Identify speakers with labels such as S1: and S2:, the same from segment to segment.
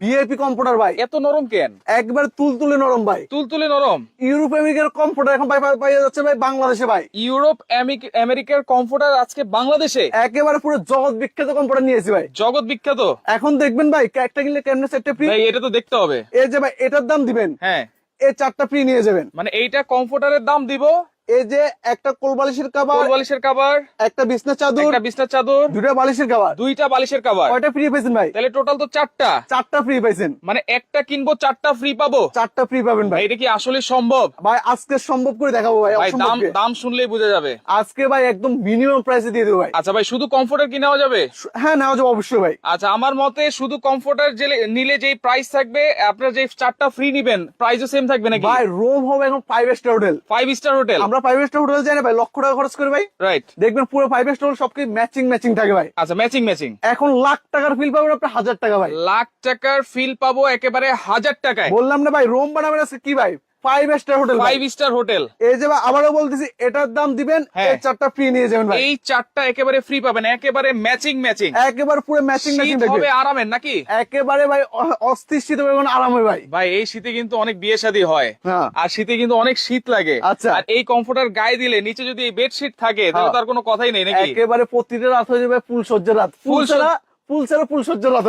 S1: VIP computer ভাই।
S2: এত নরম কেন?
S1: একবার তুলতুলে নরম ভাই।
S2: তুলতুলে নরম?
S1: ইউরোপ আমেরিকার কম্পিউটার এখন ভাই যাচ্ছে ভাই বাংলাদেশে ভাই।
S2: ইউরোপ আমেরিকার কমফোর্টার আজকে বাংলাদেশে?
S1: একেবারে পুরো জগৎ বিখ্যাত কম্পিউটার নিয়েছি ভাই।
S2: জগৎ বিখ্যাত?
S1: এখন দেখবেন ভাই একটা কিনলে কেমনে সেটটা ফ্রি
S2: ভাই এটা তো দেখতে হবে।
S1: এই যে ভাই এটার দাম দিবেন।
S2: হ্যাঁ।
S1: এই চারটা ফ্রি নিয়ে যাবেন।
S2: মানে এইটা কমফোর্টারের দাম দিব
S1: এই যে একটা কোল বালিশের
S2: বালিশের কাভার
S1: একটা বিছনা চাদর
S2: একটা বিছনার চাদর
S1: দুটা বালিশের
S2: দুইটা বালিশের কাভার
S1: কয়টা ফ্রি পাইছেন ভাই?
S2: তাহলে টোটাল তো চারটা।
S1: চারটা ফ্রি পাইছেন।
S2: মানে একটা কিনবো চারটা ফ্রি পাবো?
S1: চারটা ফ্রি পাবেন
S2: ভাই।
S1: ভাই
S2: এটা কি আসলে সম্ভব?
S1: ভাই আজকে সম্ভব করে দেখাবো ভাই
S2: ভাই দাম দাম শুনলেই বোঝা যাবে।
S1: আজকে ভাই একদম মিনিমাম প্রাইসে দিয়ে দেবো ভাই।
S2: আচ্ছা ভাই শুধু কমফোর্টার কি নেওয়া যাবে?
S1: হ্যাঁ নেওয়া যাবে অবশ্যই ভাই।
S2: আচ্ছা আমার মতে শুধু কমফোর্টার নিলে যেই প্রাইস থাকবে আপনার যে চারটা ফ্রি নিবেন প্রাইসও সেম থাকবে নাকি?
S1: ভাই রুম হবে এখন five star hotel
S2: five star hotel
S1: আমরা ফাইভ স্টার হোটেল যাই না ভাই? লক্ষ টাকা খরচ করে ভাই।
S2: রাইট
S1: দেখবেন পুরো ফাইভ স্টার হোটেল সবকিছু ম্যাচিং ম্যাচিং থাকে ভাই।
S2: আচ্ছা ম্যাচিং ম্যাচিং
S1: এখন লাখ টাকার ফিল পাবেন আপনি হাজার টাকা ভাই।
S2: লাখ টাকার ফিল পাবো একেবারে হাজার টাকায়।
S1: বললাম না ভাই রুম বানাবেন আজকে কি ভাই? Five star hotel
S2: five star hotel
S1: এই যে ভাই আবারও বলতেছি এটার দাম দিবেন
S2: হ্যাঁ।
S1: এই চারটা ফ্রি নিয়ে যাবেন ভাই।
S2: এই চারটা একেবারে ফ্রি পাবেন একেবারে ম্যাচিং ম্যাচিং
S1: একেবারে পুরো ম্যাচিং ম্যাচিং
S2: হবে আরামের নাকি?
S1: একেবারে ভাই অ- অস্থির শীত হবে এখন আরাম ভাই।
S2: ভাই এই শীতে কিন্তু অনেক বিয়ে শাদী হয়।
S1: হ্যাঁ।
S2: আর শীতে কিন্তু অনেক শীত লাগে।
S1: আচ্ছা।
S2: আর এই কমফোর্টার গায়ে দিলে নিচে যদি এই বেডশিট থাকে তাহলে
S1: হ্যাঁ।
S2: তার কোনো কথাই নেই নাকি?
S1: একেবারে প্রতিটা রাত হয়ে যাবে ফুল সজ্জার রাত। ফুল ছাড়া ফুল ছাড়া ফুল সজ্জার রাত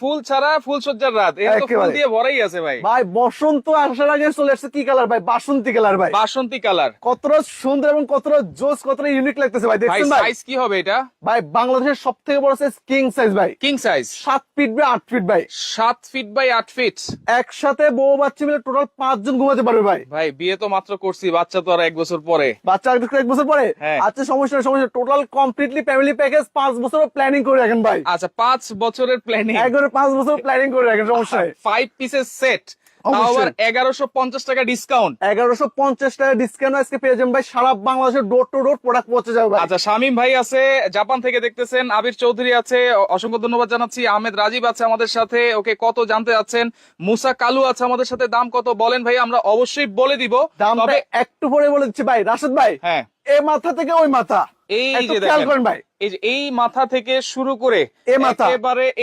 S2: ফুল ছাড়া ফুল সজ্জার রাত। ফুল দিয়ে ভরাই আছে ভাই।
S1: ভাই বসন্ত আসার আগে চলে আসছে কি কালার ভাই? বাসন্তী কালার ভাই।
S2: বাসন্তী কালার।
S1: কতটা সুন্দর এবং কতটা জোস কতটা ইউনিক লাগতেছে ভাই। দেখছেন ভাই?
S2: সাইজ কি হবে এটা?
S1: ভাই বাংলাদেশের সব থেকে বড় সাইজ কিং সাইজ ভাই।
S2: কিং সাইজ
S1: সাত ফিট বাই আট ফিট ভাই।
S2: সাত ফিট বাই আট ফিট
S1: একসাথে বউ বাচ্চা মিলে টোটাল পাঁচজন ঘুমাতে পারবে ভাই।
S2: ভাই বিয়ে তো মাত্র করছি বাচ্চা তো আর এক বছর পরে।
S1: বাচ্চা এক বছর পরে?
S2: হ্যাঁ।
S1: আচ্ছা সমস্যা সমস্যা টোটাল কমপ্লিটলি ফ্যামিলি প্যাকেজ পাঁচ বছর প্ল্যানিং করে রাখেন ভাই।
S2: আচ্ছা পাঁচ বছরের প্ল্যানিং
S1: একবারে পাঁচ বছর প্ল্যানিং করে রাখেন সমস্যা
S2: ফাইভ পিসের সেট আবার এগারোশো পঞ্চাশ টাকা ডিসকাউন্ট
S1: এগারোশো পঞ্চাশ টাকা ডিসকাউন্ট আজকে পেয়ে যাবেন ভাই সারা বাংলাদেশের ডোর টু ডোর প্রোডাক্ট পৌঁছে যাবে
S2: আচ্ছা শামীম ভাই আছে জাপান থেকে দেখতেছেন আবির চৌধুরী আছে অসংখ্য ধন্যবাদ জানাচ্ছি আহমেদ রাজীব আছে আমাদের সাথে ওকে কত জানতে যাচ্ছেন মুসা কালু আছে আমাদের সাথে দাম কত বলেন ভাই আমরা অবশ্যই বলে দিব। তবে
S1: একটু পরে বলে দিচ্ছি ভাই রাশেদ ভাই
S2: হ্যাঁ।
S1: এ মাথা থেকে ওই মাথা।
S2: এই যে দেখেন।
S1: ভাই।
S2: এই যে এই মাথা থেকে শুরু করে
S1: এ মাথা।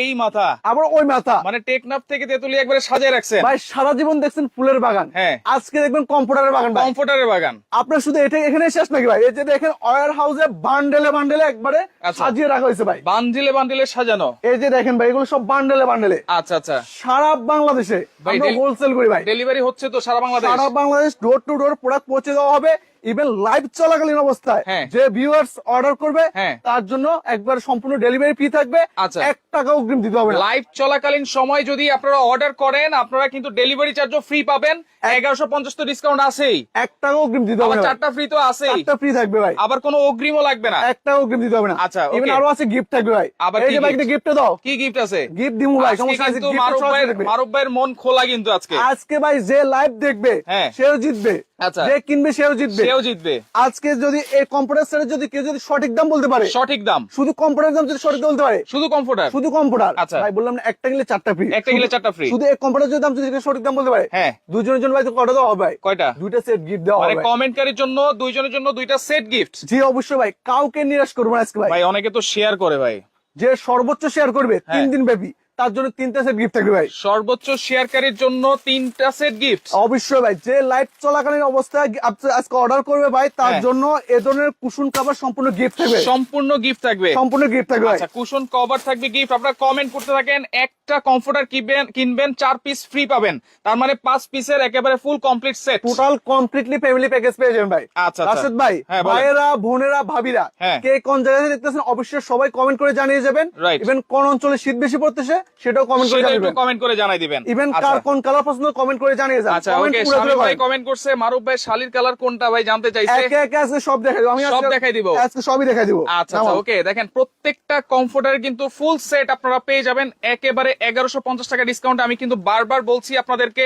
S2: এই মাথা।
S1: আবার ওই মাথা।
S2: মানে টেকনাফ থেকে তেতুলি একবারে সাজিয়ে রাখছেন
S1: ভাই সারা জীবন দেখছেন ফুলের বাগান।
S2: হ্যাঁ।
S1: আজকে দেখবেন কম্পিউটারের বাগান ভাই।
S2: কমফোর্টারের বাগান।
S1: আপনার শুধু এটা এখানে শেষ নাকি ভাই? এই যে দেখেন ওয়ার হাউসে বান্ডেলে বান্ডেলে একবারে
S2: আচ্ছা।
S1: সাজিয়ে রাখা হয়েছে ভাই।
S2: বান্ডিলে বান্ডিলে সাজানো।
S1: এই যে দেখেন ভাই এগুলো সব বান্ডেলে বান্ডেলে
S2: আচ্ছা আচ্ছা।
S1: সারা বাংলাদেশে আমরা হোলসেল করি ভাই।
S2: ডেলিভারি হচ্ছে তো সারা বাংলাদেশ?
S1: সারা Bangladesh door to door product পৌঁছে দেওয়া হবে। ইভেন লাইভ চলাকালীন অবস্থায়।
S2: হ্যাঁ।
S1: যে ভিউয়ার্স অর্ডার করবে
S2: হ্যাঁ।
S1: তার জন্য একবার সম্পূর্ণ ডেলিভারি ফি থাকবে।
S2: আচ্ছা।
S1: এক টাকা অগ্রিম দিতে হবে
S2: লাইভ চলাকালীন সময় যদি আপনারা অর্ডার করেন আপনারা কিন্তু ডেলিভারি চার্জও ফ্রি পাবেন। এগারোশো পঞ্চাশ তো ডিসকাউন্ট আছেই।
S1: এক টাকা অগ্রিম দিতে হবে।
S2: চারটা ফ্রি তো আছে
S1: চারটা ফ্রি থাকবে ভাই।
S2: আবার কোনো অগ্রিমও লাগবে না।
S1: একটা অগ্রিম দিতে হবে না।
S2: আচ্ছা.
S1: ইভেন আরও আছে গিফট থাকবে ভাই।
S2: আবার
S1: এই যে ভাই? গিফট দাও।
S2: কি গিফট আছে?
S1: গিফট দিমু ভাই সমস্যা আছে
S2: মারুফ ভাইয়ের মারুফ ভাইয়ের মন খোলা কিন্তু আজকে।
S1: আজকে ভাই যে লাইভ দেখবে
S2: হ্যাঁ।
S1: সেও জিতবে। যে কিনবে সেও জিতবে।
S2: সেও জিতবে।
S1: আজকে যদি এই কম্পিউটার যদি কেউ যদি সঠিক দাম বলতে পারে
S2: সঠিক দাম।
S1: শুধু কম্পিউটার দাম যদি সঠিক দাম বলতে পারে
S2: শুধু কমফোর্টার
S1: শুধু কম্পিউটার।
S2: আচ্ছা।
S1: ভাই বললাম না একটা কিনলে চারটা ফ্রি
S2: একটা কিনলে চারটা free।
S1: শুধু এই কম্পিউটার যদি দাম যদি সঠিক দাম বলতে পারে
S2: হ্যাঁ।
S1: দুজনের জন্য ভাই তো কটা দেওয়া হবে? ভাই
S2: কয়টা?
S1: দুইটা সেট গিফট দেওয়া
S2: মানে
S1: হবে।
S2: কমেন্টকারীর জন্য দুইজনের জন্য দুইটা সেট গিফট
S1: জি অবশ্যই ভাই কাউকে নিরাশ করব না আজকে ভাই।
S2: ভাই অনেকে তো শেয়ার করে ভাই।
S1: যে সর্বোচ্চ শেয়ার করবে তিন
S2: হ্যাঁ।
S1: দিন ব্যাপী। তার জন্য তিনটা সেট গিফট থাকবে ভাই।
S2: সর্বোচ্চ শেয়ারকারীর জন্য তিনটা সেট গিফট
S1: অবশ্যই ভাই যে লাইভ চলাকালীন অবস্থায় আপনি আজকে অর্ডার করবে ভাই তার
S2: হ্যাঁ।
S1: জন্য এ ধরনের কুশন কভার সম্পূর্ণ গিফট থাকবে।
S2: সম্পূর্ণ গিফট থাকবে।
S1: সম্পূর্ণ গিফট থাকবে
S2: আচ্ছা কুশন কভার থাকবে গিফট আপনারা কমেন্ট করতে থাকেন একটা কমফোর্টার কিনবেন কিনবেন চার পিস ফ্রি পাবেন তার মানে পাঁচ পিসের একেবারে full complete set
S1: total completely family package পেয়ে যাবেন ভাই
S2: আচ্ছা, আচ্ছা।
S1: রাশেদ ভাই
S2: হ্যাঁ।
S1: ভাইয়েরা বোনেরা ভাবিরা
S2: হ্যাঁ।
S1: কে কোন জায়গা থেকে দেখতেছেন অবশ্যই সবাই কমেন্ট করে জানিয়ে যাবেন. ইভেন কোন অঞ্চলে শীত বেশি পড়তেছে সেটাও কমেন্ট করে জানাবেন
S2: কমেন্ট করে জানাই দিবেন
S1: ইভেন
S2: আচ্ছা।
S1: কার কোন কালার পছন্দ কমেন্ট করে জানিয়ে যান
S2: আচ্ছা
S1: Comment
S2: ওকে শামিম ভাই কমেন্ট করছে মারুফ ভাই শালির কালার কোনটা ভাই জানতে চাইছে
S1: একে একে আজকে সব দেখাই দেবো আমি
S2: সব দেখাই দিব।
S1: আজকে সবই দেখাই দিব
S2: আচ্ছা আচ্ছা ওকে দেখেন প্রত্যেকটা কমফোর্টার কিন্তু ফুল সেট আপনারা পেয়ে যাবেন একেবারে এগারোশো পঞ্চাশ টাকা ডিসকাউন্ট আমি কিন্তু বারবার বলছি আপনাদেরকে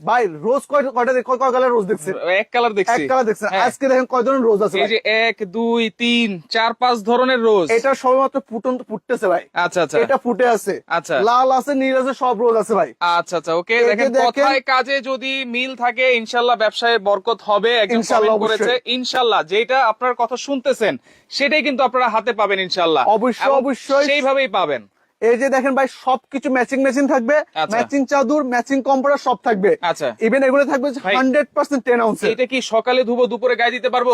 S1: ভাই রোজ কয় কয়টা দেখ- কয় কালার রোজ দেখছেন?
S2: এক কালার
S1: এক কালার দেখছেন।
S2: হ্যাঁ।
S1: আজকে দেখেন কয় ধরনের রোজ আছে
S2: এই যে এক দুই তিন চার পাঁচ ধরনের রোজ
S1: এটা সবেমাত্র ফুটন্ত ফুটতেছে ভাই।
S2: আচ্ছা আচ্ছা।
S1: এটা ফুটে আছে।
S2: আচ্ছা।
S1: লাল আছে নীল আছে সব রোজ আছে ভাই।
S2: আচ্ছা আচ্ছা। ওকে দেখেন কথায় কাজে যদি মিল থাকে ইনশাল্লাহ ব্যবসায় বরকত হবে একজন কমেন্ট করেছে। ইনশাল্লাহ যেটা আপনার কথা শুনতেছেন সেটাই কিন্তু আপনারা হাতে পাবেন ইনশাল্লাহ।
S1: অবশ্যই, অবশ্যই।
S2: সেইভাবেই পাবেন।
S1: এই যে দেখেন ভাই সবকিছু ম্যাচিং ম্যাচিং থাকবে।
S2: আচ্ছা।
S1: ম্যাচিং চাদর ম্যাচিং কম্পিউটার সব থাকবে।
S2: আচ্ছা।
S1: ইভেন এগুলো থাকবে হান্ড্রেড পার্সেন্ট টেন আউন্স
S2: এইটা কি সকালে ধুবো দুপুরে গায়ে দিতে পারব?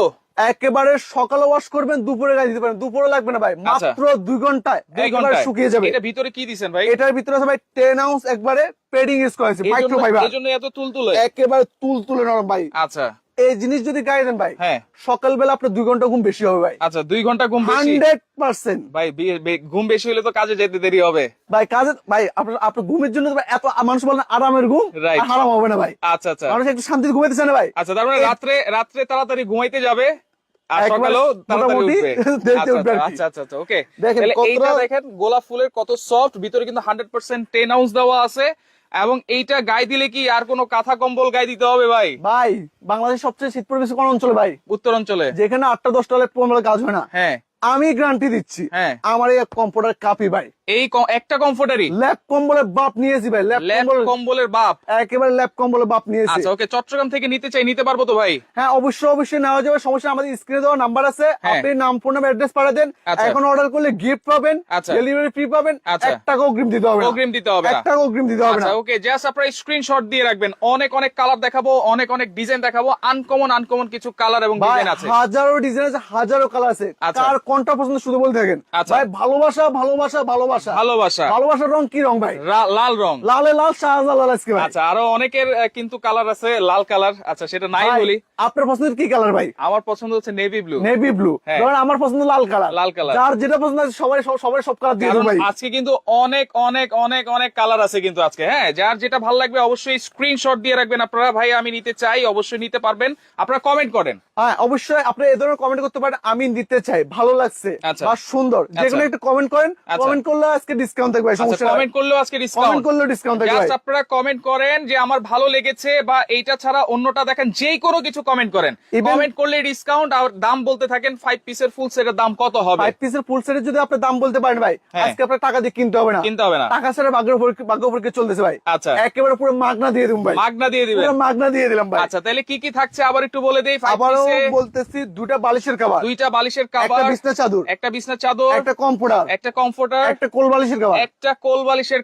S1: একেবারে সকালে ওয়াশ করবেন দুপুরে গায়ে দিতে পারেন দুপুরে লাগবে না ভাই
S2: আচ্ছা।
S1: মাত্র দুই ঘন্টায়
S2: দুই ঘন্টায়
S1: শুকিয়ে যাবে।
S2: এটা ভিতরে কি দিছেন ভাই?
S1: এটার ভিতরে আছে ভাই টেন আউন্স একবারে পেডিং ইউজ করেছে
S2: এই
S1: মাইক্রো ফাইবার
S2: এই জন্য এত তুলতুলে।
S1: একেবারে তুল তুলে নরম ভাই।
S2: আচ্ছা।
S1: এই জিনিস যদি গায়ে দেন ভাই
S2: হ্যাঁ।
S1: সকালবেলা আপনার দুই ঘণ্টা ঘুম বেশি হবে ভাই।
S2: আচ্ছা দুই ঘণ্টা ঘুম বেশি?
S1: Hundred percent.
S2: ভাই ঘুম বেশি হলে তো কাজে যেতে দেরি হবে।
S1: ভাই কাজে ভাই আপনার আপনার ঘুমের জন্য এত মানুষ বলেন আরামের ঘুম
S2: Right.
S1: আর হারাম হবে না ভাই।
S2: আচ্ছা আচ্ছা।
S1: মানুষ একটু শান্তিতে ঘুমাইতে চায় না ভাই।
S2: আচ্ছা তার মানে রাত্রে রাত্রে তাড়াতাড়ি ঘুমাইতে যাবে আচ্ছা। আচ্ছা আচ্ছা
S1: দেখেন
S2: গোলাপ ফুলের কত সফট ভিতরে কিন্তু হান্ড্রেড পার্সেন্ট টেন আউন্স দেওয়া আছে। এবং এইটা গায়ে দিলে কি আর কোনো কাঁথা কম্বল গায়ে দিতে হবে ভাই?
S1: ভাই বাংলাদেশ সবচেয়ে শীত পরিবেশ কোন অঞ্চলে ভাই?
S2: উত্তর অঞ্চলে।
S1: যেখানে আটটা দশটা কাজ হয় না।
S2: হ্যাঁ।
S1: আমি গ্যারান্টি দিচ্ছি
S2: হ্যাঁ।
S1: আমার এই কম্পিউটার কাপি ভাই।
S2: এই একটা কমফোর্টারই।
S1: ল্যাপ কম্বলের বাপ নিয়েছি ভাই ল্যাপ
S2: কম্বলের বাপ।
S1: একেবারে ল্যাপ কম্বলের বাপ নিয়েছি।
S2: আচ্ছা ওকে চট্টগ্রাম থেকে নিতে চাই নিতে পারব তো ভাই?
S1: হ্যাঁ অবশ্যই অবশ্যই নেওয়া যাবে সমস্যা আমাদের স্ক্রিনে দেওয়া নাম্বার আছে
S2: হ্যাঁ।
S1: আপনি নাম ফোন নাম্বার অ্যাড্রেস পাঠা দেন।
S2: আচ্ছা।
S1: এখন অর্ডার করলে গিফট পাবেন
S2: আচ্ছা।
S1: ডেলিভারি ফ্রি পাবেন
S2: আচ্ছা।
S1: এক টাকা অগ্রিম দিতে হবে
S2: অগ্রিম দিতে হবে
S1: এক
S2: না
S1: টাকা অগ্রিম দিতে হবে না।
S2: আচ্ছা ওকে জাস্ট আপনারা স্ক্রিনশট দিয়ে রাখবেন। অনেক অনেক কালার দেখাবো অনেক অনেক ডিজাইন দেখাবো। আনকমন আনকমন কিছু কালার এবং ডিজাইন আছে।
S1: হাজারো ডিজাইন আছে হাজারো কালার আছে।
S2: আচ্ছা।
S1: কার কোনটা পছন্দ শুধু বলতে থাকেন।
S2: আচ্ছা।
S1: ভাই ভালোবাসা ভালোবাসা ভালোবাসা।
S2: ভালোবাসা।
S1: ভালোবাসার রং কি রং ভাই?
S2: লাল রং।
S1: লালে লাল শাহজালাল আজকে ভাই।
S2: আচ্ছা আরও অনেকের কিন্তু কালার আছে লাল কালার আচ্ছা সেটা নাই বলি।
S1: আপনার পছন্দের কি কালার ভাই?
S2: আমার পছন্দ হচ্ছে নেভি ব্লু
S1: নেভি ব্লু আমার পছন্দ লাল কালার
S2: লাল কালার।
S1: যার যেটা পছন্দ আছে সবাই সবাই সব কালার দিয়ে দেবো ভাই।
S2: আজকে কিন্তু অনেক অনেক অনেক অনেক কালার আছে কিন্তু আজকে হ্যাঁ? যার যেটা ভালো লাগবে অবশ্যই স্ক্রিনশট দিয়ে রাখবেন আপনারা। ভাই আমি নিতে চাই অবশ্যই নিতে পারবেন। আপনারা কমেন্ট করেন।
S1: হ্যাঁ অবশ্যই আপনি এই ধরনের কমেন্ট করতে পারেন আমি নিতে চাই। ভালো লাগছে
S2: আচ্ছা।
S1: বা সুন্দর। যে কোনো একটা কমেন্ট করেন।
S2: আচ্ছা।
S1: কমেন্ট করলে আজকে ডিসকাউন্ট থাকবে
S2: আচ্ছা
S1: সমস্যা
S2: কমেন্ট করলেও আজকে
S1: কমেন্ট
S2: ডিসকাউন্ট
S1: করলেও ডিসকাউন্ট থাকবে
S2: জাস্ট আপনারা কমেন্ট করেন যে আমার ভালো লেগেছে বা এইটা ছাড়া অন্যটা দেখেন যেই কোনো কিছু কমেন্ট করেন। কমেন্ট করলে ডিসকাউন্ট আর দাম বলতে থাকেন ফাইভ পিসের ফুল সেটের দাম কত হবে?
S1: ফাইভ পিসের ফুল সেটের যদি আপনি দাম বলতে পারেন ভাই
S2: হ্যাঁ।
S1: আজকে আপনার টাকা দিয়ে কিনতে হবে না।
S2: কিনতে হবে না।
S1: টাকা ছাড়া চলতেছে ভাই?
S2: আচ্ছা।
S1: একেবারে পুরো মাগনা দিয়ে ভাই।
S2: মাগনা দিয়ে দিবেন।
S1: পুরো মাগনা দিয়ে দিলাম ভাই।
S2: আচ্ছা তাহলে কি কি থাকছে আবার একটু বলে দেই?
S1: আবারও
S2: পিসে
S1: বলতেছি দুটা বালিশের কাবার
S2: দুইটা বালিশের
S1: একটা
S2: কাভার
S1: বিছনা চাদর।
S2: একটা বিছনা চাদর
S1: একটা কম্পিউটার
S2: একটা কমফোর্টার
S1: একটা কোল বালিশের কাবার
S2: একটা কোল বালিশের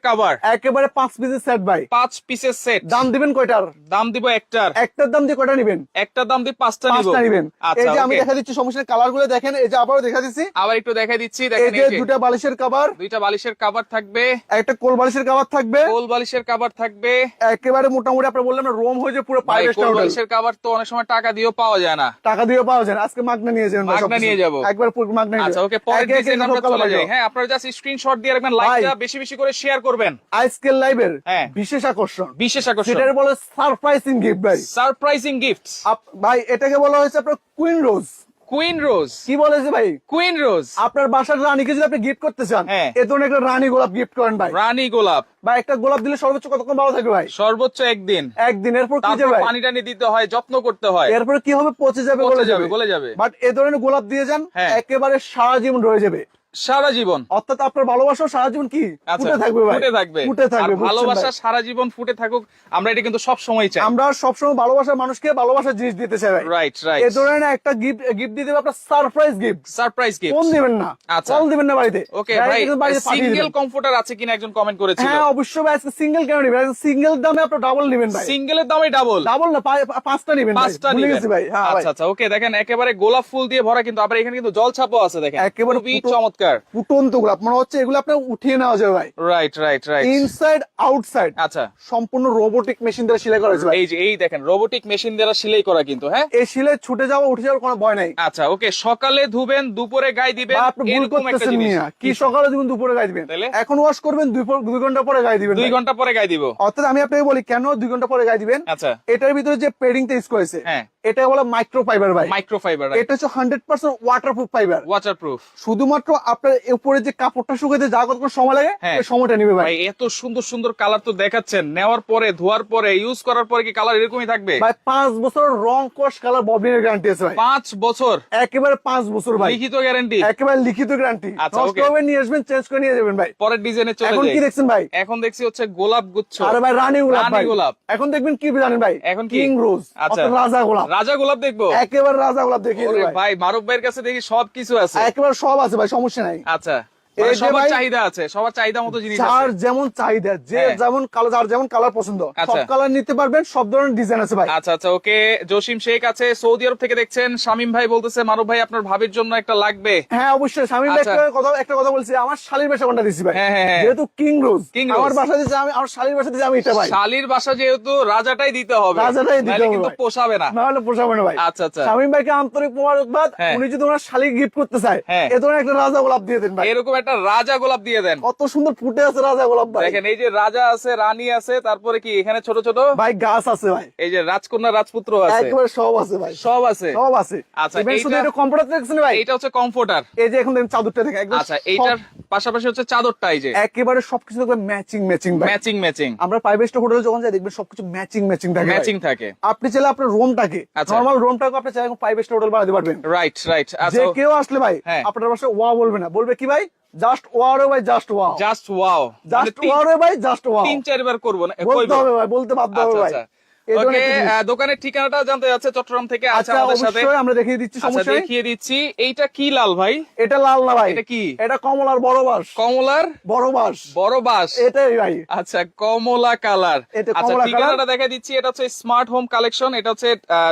S1: একেবারে পাঁচ পিসের সেট ভাই।
S2: পাঁচ পিসের সেট
S1: দাম দিবেন কয়টার?
S2: দাম দিব একটার।
S1: একটার দাম দিয়ে কয়টা নিবেন?
S2: একটার দাম দিয়ে পাঁচটা
S1: পাঁচটা নিবেন। এই
S2: আচ্ছা
S1: যে আমি দেখা দিচ্ছি সমস্যা কালারগুলো দেখেন এই যে আবারও দেখা দিচ্ছি।
S2: আবার একটু দেখা দিচ্ছি দেখেন এই যে।
S1: দুটা বালিশের কাবার
S2: দুইটা বালিশের কাভার থাকবে।
S1: একটা কোল বালিশের কাবার থাকবে।
S2: কোল বালিশের থাকবে।
S1: একেবারে মোটামুটি আপনার বললাম রোম হয়ে যে পুরো
S2: ভাই
S1: পাইরেস্ট
S2: কোল বালিশের কাভার তো অনেক সময় টাকা দিয়েও পাওয়া যায় না।
S1: টাকা দিয়ে পাওয়া যায় না। আজকে মাগনা নিয়ে যাবেন
S2: মাগনা নিয়ে যাব।
S1: একবার পুরো মাগনা নিয়ে
S2: আচ্ছা ওকে পরের ডিজাইন আমরা চলে যাই। হ্যাঁ আপনারা জাস্ট স্ক্রিনশট দিয়ে রাখবেন লাইকটা বেশি বেশি করে শেয়ার করবেন।
S1: আজকের লাইভের
S2: হ্যাঁ।
S1: বিশেষ আকর্ষণ।
S2: বিশেষ আকর্ষণ।
S1: সেটার বলে সারপ্রাইজিং গিফট ভাই।
S2: সারপ্রাইজিং গিফটস
S1: আপ- ভাই এটাকে বলা হয়েছে আপনার কুইন রোজ
S2: কুইন রোজ
S1: কি বলেছে ভাই?
S2: কুইন রোজ
S1: আপনার বাসার রানীকে যদি আপনি গিফট করতে চান
S2: হ্যাঁ।
S1: এ ধরনের একটা রানী গোলাপ গিফট করেন ভাই।
S2: রানী গোলাপ।
S1: বা একটা গোলাপ দিলে সর্বোচ্চ কতক্ষণ ভালো থাকবে ভাই?
S2: সর্বোচ্চ একদিন।
S1: একদিন। এরপর কি যাবে?
S2: পানি টানি দিতে হয় যত্ন করতে হয়।
S1: এরপর কি হবে? পচে যাবে গলে
S2: যাবে
S1: যাবে।
S2: গলে যাবে।
S1: বাট এ ধরনের গোলাপ দিয়ে যান
S2: হ্যাঁ।
S1: একেবারে সারা জীবন রয়ে যাবে।
S2: সারা জীবন।
S1: অর্থাৎ আপনার ভালোবাসা সারা জীবন কি?
S2: আচ্ছা
S1: ফুটে থাকবে ভাই।
S2: ফুটে থাকবে।
S1: ফুটে থাকবে
S2: ভালোবাসা সারা জীবন ফুটে থাকুক আমরা এটা কিন্তু সব সময় চাই।
S1: আমরা সবসময় ভালোবাসার মানুষকে ভালোবাসার জিনিস দিতে চাই ভাই।
S2: রাইট রাইট
S1: ধরনের একটা গিফট গিফট দিতে আপনার surprise gift
S2: surprise gift
S1: phone দিবেন না।
S2: আচ্ছা।
S1: কল দিবেন না বাড়িতে।
S2: ওকে ভাই সিঙ্গেল কমফোর্টার আছে কিনা একজন কমেন্ট করেছিল।
S1: হ্যাঁ অবশ্যই ভাই আজকে সিঙ্গেল কেন নিবেন? সিঙ্গেল দামে আপনি ডাবল নিবেন ভাই।
S2: সিঙ্গেলের দামে ডাবল
S1: ডাবল না পাঁচটা নিবেন
S2: পাঁচটা নিবেন।
S1: ভাই। হ্যাঁ
S2: আচ্ছা আচ্ছা ওকে দেখেন একেবারে গোলাপ ফুল দিয়ে ভরা কিন্তু আবার এখানে কিন্তু জল ছাপও আছে দেখেন।
S1: একেবারে ফুটো-
S2: চমৎকার
S1: ফুটন্ত গোলাপ মনে হচ্ছে এগুলো আপনার উঠিয়ে নেওয়া যাবে ভাই।
S2: Right right right
S1: inside outside
S2: আচ্ছা।
S1: সম্পূর্ণ রোবোটিক মেশিন দ্বারা সেলাই করা হয়েছে
S2: এই যে এই দেখেন রোবোটিক মেশিন দ্বারা সেলাই করা কিন্তু হ্যাঁ?
S1: এই সেলাই ছুটে যাওয়া উঠে যাওয়ার কোনো ভয় নাই।
S2: আচ্ছা ওকে সকালে ধুবেন দুপুরে গায়ে দিবেন
S1: আপনি ভুল করতেছেন মিয়া। কি সকালে? দিবেন দুপুরে গায়ে দিবেন?
S2: তাহলে?
S1: এখন ওয়াশ করবেন দুই দুই ঘণ্টা পরে গায়ে দিবেন
S2: দুই ঘণ্টা পরে গায়ে দিব।
S1: অর্থাৎ আমি আপনাকে বলি কেন দুই ঘণ্টা পরে গায়ে দিবেন?
S2: আচ্ছা।
S1: এটার ভিতরে যে পেডিংটা ইউজ করেছে
S2: হ্যাঁ।
S1: এটা বলে মাইক্রো ফাইবার ভাই।
S2: মাইক্রো ফাইবার
S1: এটা হচ্ছে hundred percent waterproof fibre
S2: waterproof
S1: শুধুমাত্র আপনার উপরে যে কাপড়টা শুকাতে যা কতক্ষণ সময় লাগে
S2: হ্যাঁ।
S1: সময়টা নিবে ভাই।
S2: এত সুন্দর সুন্দর কালার তো দেখাচ্ছেন। নেওয়ার পরে ধোয়ার পরে ইউজ করার পরে কি কালার এরকমই থাকবে?
S1: ভাই পাঁচ বছর রং কোর্স কালার ববিনের গ্যারান্টি আছে ভাই।
S2: পাঁচ বছর?
S1: একেবারে পাঁচ বছর ভাই।
S2: লিখিত গ্যারান্টি
S1: একেবারে লিখিত গ্যারান্টি
S2: আচ্ছা, okay.
S1: নিয়ে আসবেন চেঞ্জ করে নিয়ে যাবেন ভাই।
S2: পরের ডিজাইনে চলে
S1: এখন কি দেখছেন ভাই?
S2: এখন দেখছি হচ্ছে গোলাপ গুচ্ছ।
S1: আরে ভাই রানী গোলাপ
S2: রানী গোলাপ।
S1: এখন দেখবেন কি জানেন ভাই?
S2: এখন কি?
S1: রোজ
S2: আচ্ছা।
S1: রাজা গোলাপ।
S2: রাজা গোলাপ দেখব?
S1: একেবারে রাজা গোলাপ দেখিয়ে ভাই।
S2: ভাই মারুফ ভাইয়ের কাছে দেখি সব কিছু আছে।
S1: একেবারে সব আছে ভাই সমস্যা নাই।
S2: আচ্ছা। সবার
S1: ভাই,
S2: চাহিদা আছে সবার চাহিদা মতো জিনিস
S1: যার যেমন চাহিদা যে
S2: হ্যাঁ।
S1: যেমন কালার যার যেমন কালার পছন্দ সব
S2: আচ্ছা।
S1: কালার নিতে পারবেন সব ধরনের ডিজাইন আছে ভাই
S2: আচ্ছা আচ্ছা ওকে জসিম শেখ আছে সৌদি আরব থেকে দেখছেন শামিম ভাই বলতেছে মারুফ ভাই আপনার ভাবির জন্য একটা লাগবে
S1: হ্যাঁ অবশ্যই। একটা কথা একটা কথা বলছি আমার শালির বাসা কোনটা দিছি ভাই
S2: হ্যাঁ, হ্যাঁ।
S1: যেহেতু কিং রোজ
S2: Rose।
S1: আমার বাসা আমি আমার শালির বাসা দিচ্ছে আমি এটা ভাই
S2: শালির বাসা যেহেতু রাজাটাই দিতে হবে
S1: রাজাটাই দিতে হবে
S2: কিন্তু পোষাবে না
S1: না হলে পোষাবে না ভাই
S2: আচ্ছা আচ্ছা
S1: শামীম ভাইকে আন্তরিক মোবারকবাদ। উনি যদি ওনার শালিক গিফট করতে চায়। এ ধরনের একটা রাজা গোলাপ দিয়ে দেন ভাই
S2: এরকম একটা রাজা গোলাপ দিয়ে দেন।
S1: কত সুন্দর ফুটে আছে রাজা গোলাপ ভাই।
S2: দেখেন এই যে রাজা আছে রানী আছে তারপরে কি এখানে ছোট ছোট?
S1: ভাই গাছ আছে ভাই।
S2: এই যে রাজকন্যা রাজপুত্র আছে।
S1: একেবারে সব আছে ভাই।
S2: সব আছে।
S1: সব আছে।
S2: আচ্ছা,
S1: Even শুধু এটা দেখছেন ভাই?
S2: এইটা হচ্ছে কমফোর্টার
S1: এই যে এখন দেখেন চাদরটা দেখেন একদম
S2: আচ্ছা এইটার পাশাপাশি হচ্ছে চাদরটা এই যে।
S1: একেবারে সবকিছু দেখবেন ম্যাচিং ম্যাচিং ভাই।
S2: ম্যাচিং ম্যাচিং
S1: আমরা ফাইভ স্টার হোটেলে যখন যাই দেখবেন সবকিছু ম্যাচিং ম্যাচিং থাকে
S2: ম্যাচিং থাকে।
S1: আপনি চাইলে আপনার রুমটাকে। নর্মাল রুমটাকে আপনি চাইলে ফাইভ স্টার হোটেল বানাতে পারবেন।
S2: রাইট রাইট
S1: যে কেউ আসলে ভাই
S2: হ্যাঁ।
S1: আপনার পাশে ওয়া বলবে না। বলবে কি ভাই? জাস্ট ওয়ার রে ভাই just wow
S2: just wow
S1: just war রে ভাই জাস্ট
S2: ওয়াও তিন চারবার করব না।
S1: বলতে হবে ভাই বলতে বাধ্য হবে
S2: আচ্ছা
S1: ভাই।
S2: আচ্ছা। ওকে। দোকানের ঠিকানাটা জানতে যাচ্ছে চট্টগ্রাম থেকে আছে
S1: আচ্ছা
S2: আমাদের সাথে।
S1: আমরা দেখিয়ে দিচ্ছি
S2: আচ্ছা
S1: সমস্যা
S2: দেখিয়ে দিচ্ছি। এইটা কি লাল ভাই?
S1: এটা লাল না ভাই।
S2: এটা কি?
S1: এটা কমলার বড় বাস
S2: কমলার
S1: বড় বাস
S2: বড় বাস
S1: এটাই ভাই।
S2: আচ্ছা কমলা কালার। আচ্ছা ঠিকানাটা দেখা দিচ্ছি। এটা হচ্ছে স্মার্ট হোম কালেকশন। এটা হচ্ছে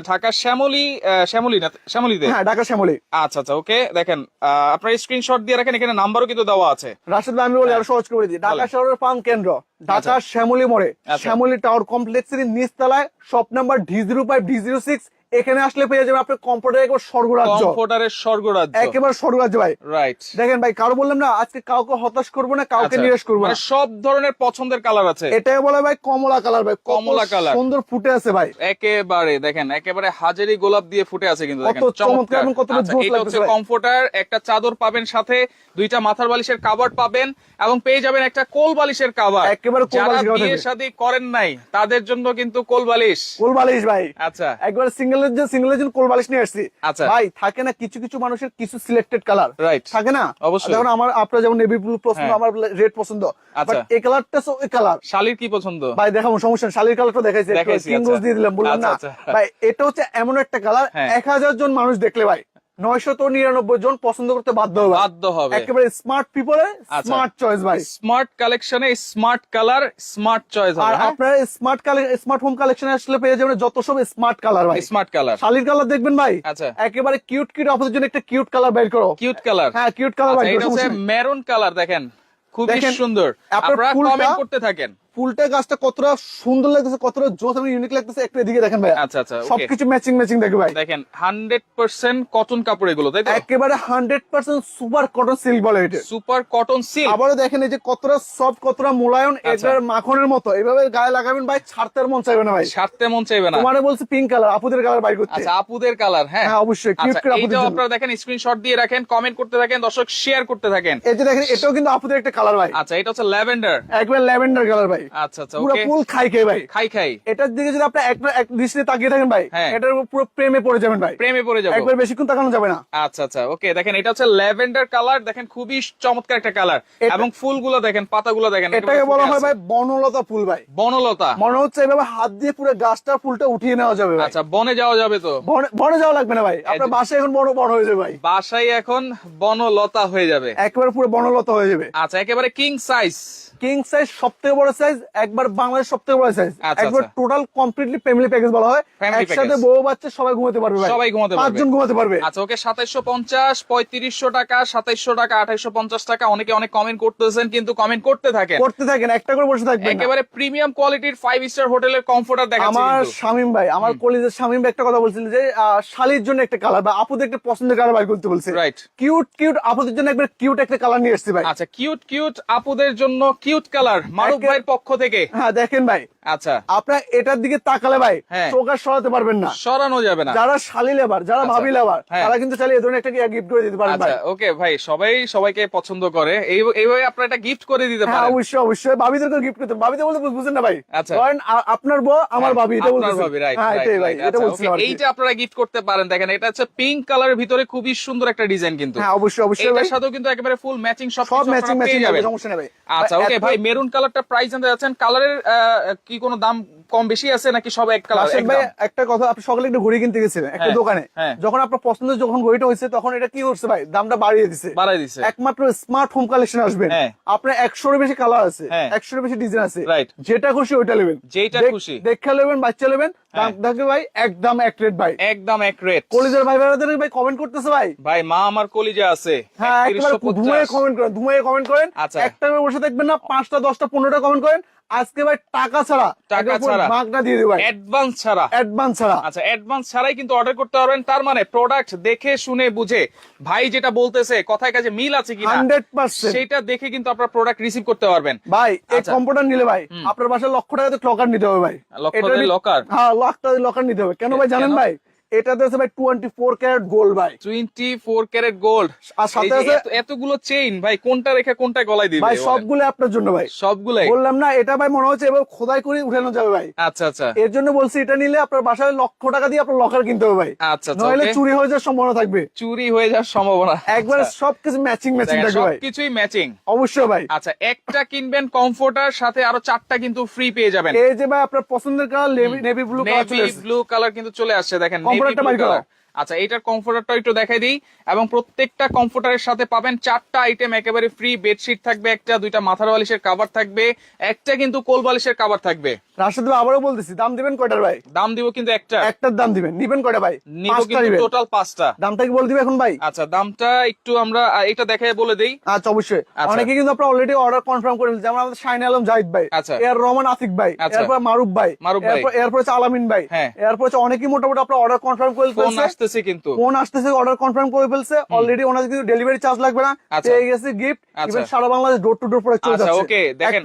S2: ঢাকা শ্যামলী শ্যামলী না শ্যামলীতে
S1: হ্যাঁ ঢাকা শ্যামলী।
S2: আচ্ছা আচ্ছা ওকে দেখেন আহ, আপনার স্ক্রিনশট দিয়ে রাখেন এখানে নাম্বারও কিন্তু দেওয়া আছে।
S1: রাশেদ ভাই আমি বলি আরও সহজ করে দিই। ঢাকা শহরের পান কেন্দ্র ঢাকা শ্যামলী মোড়ে।
S2: আচ্ছা।
S1: শ্যামলী টাওয়ার কমপ্লেক্সের নিচতলায় shop number D zero five D zero six এখানে আসলে পেয়ে যাবেন আপনার কম্পিউটার একবার স্বর্গরাজ্য।
S2: কমফোর্টারের স্বর্গরাজ্য।
S1: একেবারে স্বর্গরাজ্য ভাই।
S2: রাইট
S1: দেখেন ভাই কারও বললাম না আজকে কাউকে হতাশ করব না কাউকে
S2: আচ্ছা,
S1: নিরাশ করব না।
S2: মানে সব ধরনের পছন্দের কালার আছে।
S1: এটাই বলে ভাই কমলা কালার ভাই।
S2: কমলা colour।
S1: সুন্দর ফুটে আছে ভাই।
S2: একেবারে দেখেন একেবারে হাজারি গোলাপ দিয়ে ফুটে আছে কিন্তু দেখেন
S1: কত চমৎকার এবং কতটা
S2: আচ্ছা, এটা হচ্ছে কমফোর্টার একটা চাদর পাবেন সাথে দুইটা মাথার বালিশের কাভার পাবেন এবং পেয়ে যাবেন একটা কোল বালিশের কাভার
S1: একেবারে কোল cover
S2: বিয়ে শাদী করেন নাই তাদের জন্য কিন্তু কোল বালিশ।
S1: কোল বালিশ ভাই।
S2: আচ্ছা।
S1: একবার সিঙ্গেলের যে সিঙ্গেলের জন্য কোল বালিশ নিয়ে আসছি
S2: আচ্ছা।
S1: ভাই থাকে না কিছু কিছু মানুষের কিছু সিলেক্টেড কালার
S2: রাইট
S1: থাকে না
S2: অবশ্যই।
S1: যেমন আমার আপনার যেমন নেভি ব্লু পছন্দ
S2: হ্যাঁ।
S1: আমার রেড পছন্দ। বাট এই কালারটা ওই কালার
S2: শালির কি পছন্দ
S1: ভাই দেখাবো সমস্যা। শালির কালারটা দেখাইছি
S2: দেখাইছি,
S1: কিং
S2: আচ্ছা।
S1: দিয়ে দিলাম বললাম না
S2: আচ্ছা।
S1: ভাই এটা হচ্ছে এমন একটা কালার
S2: হ্যাঁ।
S1: এক হাজার জন মানুষ দেখলে ভাই নয়শত নিরানব্বই জন পছন্দ করতে বাধ্য হবে।
S2: বাধ্য হবে।
S1: একেবারে স্মার্ট
S2: আচ্ছা।
S1: স্মার্ট চয়েস ভাই।
S2: স্মার্ট কালেকশনে স্মার্ট কালার স্মার্ট চয়েস
S1: আর
S2: হ্যাঁ?
S1: স্মার্ট স্মার্ট হোম কালেকশনে আসলে পেয়ে যাবেন যত সব স্মার্ট কালার ভাই।
S2: স্মার্ট কালার
S1: শালির কালার দেখবেন ভাই?
S2: আচ্ছা।
S1: একেবারে কিউট কিউট আপনাদের জন্য একটা কিউট কালার বের করো।
S2: কিউট কালার
S1: হ্যাঁ কিউট কালার
S2: আচ্ছা,
S1: বের
S2: এটা হচ্ছে মেরুন কালার দেখেন। খুবই সুন্দর।
S1: আপনার
S2: আপনারা কমেন্ট করতে থাকেন।
S1: ফুলটা গাছটা কতটা সুন্দর লাগতেছে কতটা জোস এবং ইউনিক লাগতেছে একটু এদিকে দেখেন ভাই
S2: আচ্ছা আচ্ছা
S1: সবকিছু ম্যাচিং ম্যাচিং দেখবে ভাই।
S2: দেখেন হান্ড্রেড পার্সেন্ট কটন কাপড় এগুলো তাই তো?
S1: একেবারে hundred percent super cotton silk বলে এটা।
S2: সুপার কটন সিল্ক
S1: আবারও দেখেন এই যে কতটা সফট কতটা মোলায়ন
S2: আচ্ছা।
S1: এটার মাখনের মতো। এইভাবে গায়ে লাগাবেন ভাই ছাড়তে মন চাইবে না ভাই।
S2: সারতে মন চাইবে না।
S1: তোমারে বলছে পিঙ্ক কালার আপুদের কালার বাই করতে।
S2: আচ্ছা আপুদের কালার হ্যাঁ।
S1: হ্যাঁ অবশ্যই কিউট
S2: আচ্ছা
S1: করে আপুদের জন্য।
S2: আপনারা দেখেন স্ক্রিনশট দিয়ে রাখেন কমেন্ট করতে থাকেন দর্শক শেয়ার করতে থাকেন।
S1: এই যে দেখেন এটাও কিন্তু আপুদের একটা কালার ভাই।
S2: আচ্ছা এটা হচ্ছে ল্যাভেন্ডার
S1: একবার ল্যাভেন্ডার কালার ভাই।
S2: আচ্ছা আচ্ছা
S1: পুরো ফুল খাই খেয়ে ভাই।
S2: খাই খাই।
S1: এটার দিকে যদি আপনি একটা এক দৃষ্টিতে তাকিয়ে থাকেন ভাই
S2: হ্যাঁ।
S1: এটার পুরো প্রেমে পড়ে যাবেন ভাই।
S2: প্রেমে পড়ে যাব।
S1: একবার বেশিক্ষণ তাকানো যাবে না।
S2: আচ্ছা আচ্ছা ওকে দেখেন এটা হচ্ছে ল্যাভেন্ডার কালার দেখেন খুবই চমৎকার একটা কালার। এবং ফুলগুলো দেখেন পাতাগুলো দেখেন
S1: এটাকে বলা হয় ভাই বনলতা ফুল ভাই।
S2: বনলতা।
S1: মনে হচ্ছে এভাবে হাত দিয়ে পুরো গাছটা ফুলটা উঠিয়ে নেওয়া যাবে
S2: আচ্ছা বনে যাওয়া যাবে তো?
S1: বনে- বনে যাওয়া লাগবে না ভাই। আপনার বাসায় এখন বড় বড় হয়ে যাবে ভাই।
S2: বাসায় এখন বনলতা হয়ে যাবে।
S1: একেবারে পুরো বনলতা হয়ে যাবে।
S2: আচ্ছা একেবারে কিং সাইজ
S1: কিং সাইজ সব থেকে বড় সাইজ একবার বাংলাদেশ সব থেকে বড় সাইজ
S2: আচ্ছা,
S1: একবার
S2: আচ্ছা।
S1: টোটাল কমপ্লিটলি ফ্যামিলি প্যাকেজ বলা হয়। একসাথে বউ বাচ্চা সবাই ঘুমাতে পারবে
S2: সবাই ঘুমাতে পারবে।
S1: পাঁচজন ঘুমাতে পারবে।
S2: আচ্ছা ওকে সাতাইশো পঞ্চাশ পঁয়ত্রিশশো টাকা সাতাইশো টাকা আঠাইশো পঞ্চাশ টাকা। অনেকে অনেক কমেন্ট করতেছেন কিন্তু কমেন্ট করতে থাকেন।
S1: করতে থাকেন একটা করে বসে থাকবেন
S2: একেবারে প্রিমিয়াম কোয়ালিটির ফাইভ স্টার হোটেলের কমফোর্টার দেখাচ্ছি
S1: আমার। শামিম ভাই আমার কলেজের শামিম ভাই একটা কথা বলছিল যে শালির জন্য একটা কালার বা আপুদের একটা পছন্দের কালার বাই করতে বলছে।
S2: রাইট
S1: কিউট কিউট আপুদের জন্য একবার কিউট একটা কালার নিয়ে এসেছি ভাই।
S2: আচ্ছা কিউট কিউট আপুদের জন্য কিউট কালার মারুফ ভাইয়ের পক্ষ থেকে?
S1: হ্যাঁ দেখেন ভাই।
S2: আচ্ছা।
S1: আপনার এটার দিকে তাকালে ভাই
S2: হ্যাঁ।
S1: চোখ আর সরাতে পারবেন না।
S2: সরানো যাবে না।
S1: যারা শালি লেবার যারা
S2: আচ্ছা।
S1: ভাবি লেবার
S2: হ্যাঁ।
S1: তারা কিন্তু চাইলে এই ধরনের একটা গিফট করে দিতে পারেন ভাই।
S2: আচ্ছা ওকে ভাই সবাই সবাইকে পছন্দ করে। এই এইভাবে আপনারা একটা গিফট করে দিতে
S1: হ্যাঁ
S2: পারেন।
S1: অবশ্যই অবশ্যই। ভাবিদেরকে গিফট করতে ভাবিতে বলতে বুঝ- বুঝেন না ভাই।
S2: আচ্ছা।
S1: ধরেন আপনার বউ আমার ভাবি এটা
S2: আপনার
S1: বলতেছে।
S2: ভাবি,
S1: হ্যাঁ এটাই ভাই এটা
S2: আচ্ছা,
S1: বলছি
S2: এইটা আপনারা গিফট করতে পারেন দেখেন এটা হচ্ছে পিঙ্ক কালারের ভিতরে খুবই সুন্দর একটা ডিজাইন কিন্তু।
S1: হ্যাঁ অবশ্যই অবশ্যই ভাই।
S2: এটার সাথেও কিন্তু একেবারে ফুল ম্যাচিং সব
S1: সব ম্যাচিং ম্যাচিং
S2: যাবেন।
S1: সমস্যা নেই ভাই।
S2: আচ্ছা ওকে ভাই মেরুন কালারটা প্রাইস জানতে যাচ্ছেন কালারের কি কোনো দাম কম বেশি আছে নাকি সব এক কালার
S1: ভাই একটা কথা আপনি সকালে একটা ঘড়ি কিনতে গেছিলেন একটা
S2: হ্যাঁ,
S1: দোকানে।
S2: হ্যাঁ।
S1: যখন আপনার পছন্দের যখন ঘড়িটা হয়েছে তখন এটা কি করছে ভাই? দামটা বাড়িয়ে দিছে।
S2: বাড়াই দিছে।
S1: একমাত্র স্মার্ট হোম কালেকশন আসবেন
S2: হ্যাঁ।
S1: আপনার একশোর বেশি কালার আছে। একশোর বেশি ডিজাইন আছে। যেটা খুশি ওইটা নেবেন। দেখ-
S2: খুশি।
S1: দেখে নেবেন বাচ্চা নেবেন। ভাই? একদম এক রেট ভাই।
S2: একদম এক রেট
S1: কলিজার ভাই ভাইদের ভাই কমেন্ট করতেছে ভাই।
S2: ভাই মা আমার কলিজা আছে।
S1: হ্যাঁ ধুয়ে কমেন্ট করেন ধুয়ে কমেন্ট করেন।
S2: আচ্ছা।
S1: একটা বসে দেখবেন না পাঁচটা দশটা পনেরোটা কমেন্ট করেন। আজকে ভাই টাকা ছাড়া
S2: টাকা ছাড়া।
S1: মাগনা দিয়ে ভাই।
S2: অ্যাডভান্স ছাড়া।
S1: অ্যাডভান্স ছাড়া।
S2: আচ্ছা অ্যাডভান্স ছাড়াই কিন্তু অর্ডার করতে পারবেন। তার মানে প্রোডাক্ট দেখে শুনে বুঝে। ভাই যেটা বলতেছে কথায় কাজে মিল আছে কিনা
S1: হান্ড্রেড পার্সেন্ট।
S2: সেটা দেখে কিন্তু আপনার প্রোডাক্ট রিসিভ করতে পারবেন।
S1: ভাই এই
S2: আচ্ছা।
S1: কম্পিউটার নিলে ভাই আপনার বাসায় লক্ষ টাকাতে লকার নিতে হবে ভাই।
S2: লক্ষ
S1: নি-
S2: locker?
S1: হ্যাঁ লাখ টাকা লকার নিতে হবে। কেন ভাই জানেন ভাই? এটাতে আছে ভাই টোয়েন্টি ফোর ক্যারেট গোল্ড ভাই।
S2: টোয়েন্টি ফোর ক্যারেট গোল্ড
S1: আর সাথে আছে-
S2: এতগুলো চেইন ভাই কোনটা রেখে কোনটা গলায় দিবে
S1: ভাই সবগুলো আপনার জন্য ভাই।
S2: সবগুলাই?
S1: বললাম না এটা ভাই মনে হচ্ছে এবার খোদাই করে উঠানো যাবে ভাই।
S2: আচ্ছা আচ্ছা।
S1: এর জন্য বলছি এটা নিলে আপনার বাসায় লক্ষ টাকা দিয়ে আপনার লকার কিনতে হবে ভাই।
S2: আচ্ছা আচ্ছা
S1: নইলে চুরি হয়ে যাওয়ার সম্ভাবনা থাকবে।
S2: চুরি হয়ে যাওয়ার সম্ভাবনা।
S1: একবারে সবকিছু ম্যাচিং ম্যাচিং থাকবে ভাই।
S2: সবকিছুই ম্যাচিং
S1: অবশ্যই ভাই।
S2: আচ্ছা একটা কিনবেন কমফোর্টার সাথে আরও চারটা কিন্তু ফ্রি পেয়ে যাবেন।
S1: এই যে ভাই আপনার পছন্দের colour navy blue colour
S2: navy blue colour কিন্তু চলে আসছে দেখেন নেভি
S1: বাইর করো।
S2: আচ্ছা এইটার কমফোর্টারটা একটু দেখাই দিই। এবং প্রত্যেকটা কমফোর্টারের সাথে পাবেন চারটা আইটেম একেবারে ফ্রি বেডশিট থাকবে একটা দুইটা মাথার বালিশের কাভার থাকবে একটা কিন্তু কোল বালিশের কাভার থাকবে।
S1: রাশেদ ভাই আবারও বলতেছি দাম দিবেন কয়টার ভাই?
S2: দাম দিব কিন্তু একটা।
S1: একটার দাম দিবেন নিবেন কয়টা ভাই?
S2: নিব কিন্তু টোটাল পাঁচটা।
S1: দামটা কি বলে দিবে এখন ভাই?
S2: আচ্ছা দামটা একটু আমরা এটা দেখাই বলে দেই।
S1: আচ্ছা অবশ্যই।
S2: আচ্ছা।
S1: অনেকে কিন্তু আপনার অলরেডি অর্ডার কনফার্ম করে যেমন আমাদের শাইন আলম জাহিদ ভাই
S2: আচ্ছা।
S1: এর রহমান আতিক ভাই
S2: আচ্ছা।
S1: এরপর মারুফ ভাই
S2: মারুফ ভাই।
S1: এরপর এরপর আলামিন ভাই
S2: হ্যাঁ।
S1: এরপর হচ্ছে অনেকেই মোটামুটি আপনার অর্ডার কনফার্ম করে
S2: আসতেছে কিন্তু।
S1: ফোন আসতেছে অর্ডার কনফার্ম করে ফেলছে। অলরেডি ওনাদের কিন্তু ডেলিভারি চার্জ লাগবে না।
S2: আচ্ছা।
S1: পেয়ে গেছে গিফট
S2: আচ্ছা।
S1: ইভেন সারা বাংলাদেশ ডোর টু ডোর পরে চলে
S2: আচ্ছা
S1: যাচ্ছে।
S2: ওকে দেখেন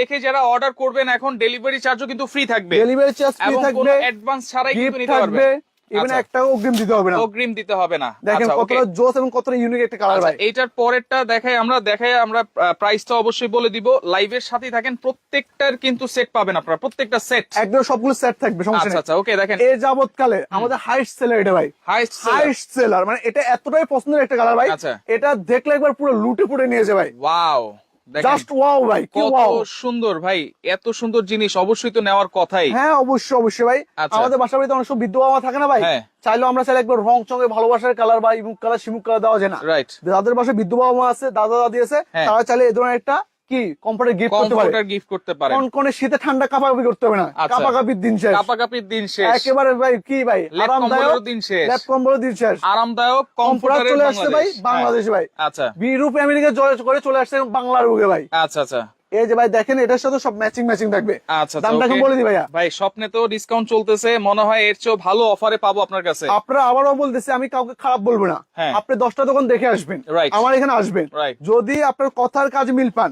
S2: দেখে যারা অর্ডার করবেন এখন ডেলিভারি চার্জও কিন্তু ফ্রি থাকবে।
S1: ডেলিভারি চার্জ ফ্রি থাকবে।
S2: অ্যাডভান্স ছাড়াই কিন্তু নিতে
S1: থাকবে।
S2: আচ্ছা।
S1: একটা অগ্রিম দিতে হবে না।
S2: অগ্রিম দিতে হবে না।
S1: দেখেন
S2: আচ্ছা,
S1: কতটা জোস এবং কতটা ইউনিক একটা কালার
S2: আচ্ছা,
S1: ভাই।
S2: এইটার পরেরটা দেখাই আমরা দেখাই আমরা প্রাইসটা অবশ্যই বলে দিব। লাইভের সাথেই থাকেন প্রত্যেকটার কিন্তু সেট পাবেন আপনারা প্রত্যেকটা সেট
S1: একদম সবগুলো সেট থাকবে সমস্যা
S2: আচ্ছা
S1: নেই।
S2: আচ্ছা ওকে দেখেন।
S1: এ যাবৎকালে আমাদের হাইস্ট সেলার এটা ভাই।
S2: হাইস্ট
S1: হাইস্ট সেলার মানে এটা এতটাই পছন্দের একটা কালার ভাই। এটা দেখলে একবার পুরো লুটে পুটে নিয়ে যায় ভাই।
S2: ওয়াও
S1: জাস্ট ওয়াও ভাই
S2: কত সুন্দর ভাই এত সুন্দর জিনিস অবশ্যই তো নেওয়ার কথাই
S1: হ্যাঁ অবশ্যই অবশ্যই ভাই
S2: আচ্ছা।
S1: আমাদের বাসা বাড়িতে অনেক সব বিদ্যুৎ বাবা থাকে না ভাই
S2: হ্যাঁ।
S1: চাইলেও আমরা চাইলে একবার রং চঙে ভালোবাসার কালার বা ইমুক কালার কালার দেওয়া যায় না
S2: রাইট
S1: যাদের বাসায় বিদ্যুৎ বাবা আছে দাদা দাদি আছে
S2: হ্যাঁ।
S1: তারা চাইলে এ ধরনের একটা কি কম্পিউটার গিফট করতে পারে?
S2: কম্পিউটার গিফট করতে পারে।
S1: কোন শীতে ঠান্ডা কাপাকাপি করতে হবে না।
S2: আচ্ছা।
S1: কাপাকাপির দিন শেষ।
S2: কাপাকাপির দিন শেষ।
S1: একেবারে ভাই কি ভাই? আরামদায়ক।
S2: দিন শেষ।
S1: ল্যাপ কম্বল দিন শেষ।
S2: আরামদায়ক
S1: কম্পিউটার চলে আসছে ভাই
S2: বাংলাদেশ।
S1: ভাই।
S2: আচ্ছা।
S1: বিরূপ আমেরিকা জয় করে চলে আসছে বাংলার বুকে ভাই।
S2: আচ্ছা আচ্ছা।
S1: এই যে ভাই দেখেন এটার সাথে সব ম্যাচিং ম্যাচিং থাকবে।
S2: আচ্ছা
S1: দামটা এখন বলে দি ভাইয়া।
S2: ভাই স্বপ্নে তো ডিসকাউন্ট চলতেছে মনে হয় এর চেয়েও ভালো অফারে পাবো আপনার কাছে।
S1: আপনারা আবারও বলতেছি আমি কাউকে খারাপ বলব না।
S2: হ্যাঁ।
S1: আপনি দশটা দোকান দেখে আসবেন। আমার এখানে আসবেন। যদি আপনার কথার কাজ মিল পান